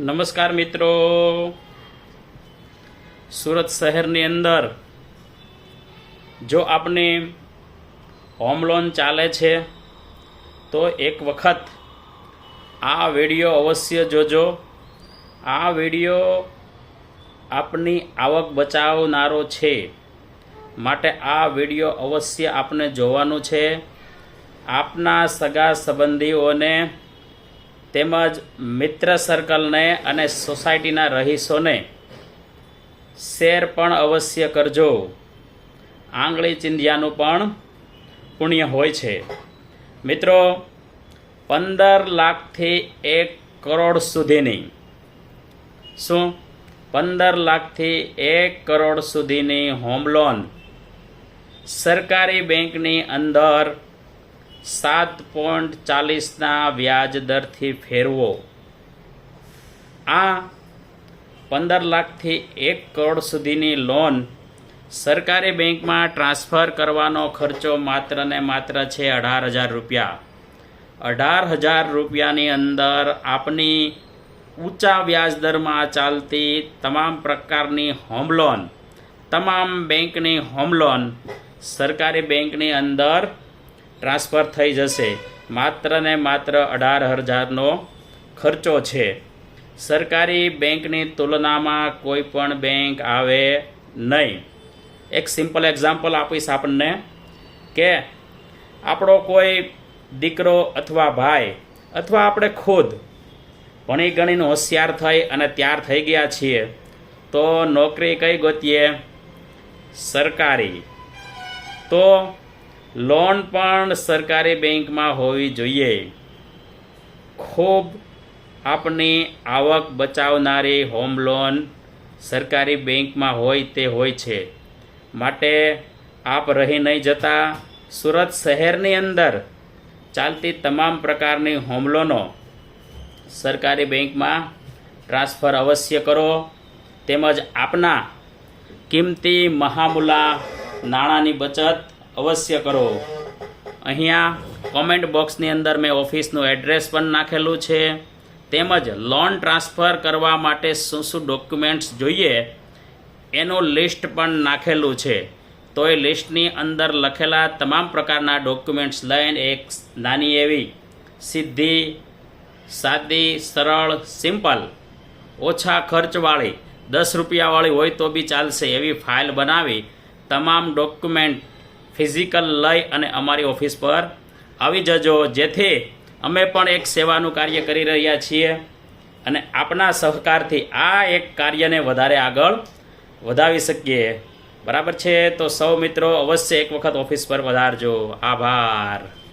નમસ્કાર મિત્રો. સુરત શહેરની અંદર જો આપની હોમ લોન ચાલે છે, તો એક વખત આ વીડિયો અવશ્ય જોજો. આ વીડિયો આપની આવક બચાવનારો છે માટે આ વીડિયો અવશ્ય આપને જોવાનું છે. આપના સગા સંબંધીઓને તેમજ મિત્ર સર્કલને અને સોસાયટીના રહીશોને શેર પણ અવશ્ય કરજો. આંગળી ચિંધ્યાનું પણ પુણ્ય હોય છે. મિત્રો, પંદર લાખથી એક કરોડ સુધીની શું? પંદર લાખથી એક કરોડ સુધીની હોમ લોન સરકારી બેંકની અંદર સાત પોઈન્ટ ચાલીસના વ્યાજ દરથી ફેરવો. આ પંદર લાખથી એક કરોડ સુધીની લોન સરકારી બેંકમાં ટ્રાન્સફર કરવાનો ખર્ચો માત્ર ને માત્ર છે અઢાર હજાર રૂપિયા. અઢાર હજાર રૂપિયાની અંદર આપની ઊંચા વ્યાજ દરમાં ચાલતી તમામ પ્રકારની હોમ લોન, તમામ બેંકની હોમ લોન સરકારી બેંકની અંદર ટ્રાન્સફર થઈ જશે. માત્ર ને માત્ર અઢાર હજારનો ખર્ચો છે. સરકારી બેંકની તુલનામાં કોઈ પણ બેંક આવે નહીં. એક સિમ્પલ એક્ઝામ્પલ આપીશ આપણને કે આપણો કોઈ દીકરો અથવા ભાઈ અથવા આપણે ખુદ ભણી ગણીને હોશિયાર થઈ અને તૈયાર થઈ ગયા છીએ, તો નોકરી કઈ ગોતીએ? સરકારી. તો લોન પણ સરકારી બેંકમાં હોવી જોઈએ. ખૂબ આપની આવક બચાવનારી હોમ લોન સરકારી બેંકમાં હોય તે હોય છે. માટે આપ રહી નહીં જતા સુરત શહેરની અંદર ચાલતી તમામ પ્રકારની હોમ લોનો સરકારી બેંકમાં ટ્રાન્સફર અવશ્ય કરો. તેમજ આપના કિંમતી મહામૂલા નાણાંની બચત અવશ્ય કરો. અહીંયા કોમેન્ટ બોક્સની અંદર મેં ઓફિસનું એડ્રેસ પણ નાખેલું છે. તેમજ લોન ટ્રાન્સફર કરવા માટે શું શું ડોક્યુમેન્ટ્સ જોઈએ, એનું લિસ્ટ પણ નાખેલું છે. તો એ લિસ્ટની અંદર લખેલા તમામ પ્રકારના ડોક્યુમેન્ટ્સ લઈને એક નાની એવી સીધી, સાદી, સરળ સિમ્પલ ઓછા ખર્ચવાળી, દસ રૂપિયાવાળી હોય તો બી ચાલશે એવી ફાઇલ બનાવી તમામ ડોક્યુમેન્ટ ફિઝિકલ લઈ અને અમારી ઓફિસ પર આવી જજો. જેથી અમે પણ એક સેવાનું કાર્ય કરી રહ્યા છીએ અને આપના સહકારથી આ એક કાર્યને વધારે આગળ વધાવી શકીએ. બરાબર છે? તો સૌ મિત્રો, અવશ્ય એક વખત ઓફિસ પર વધારજો આભાર.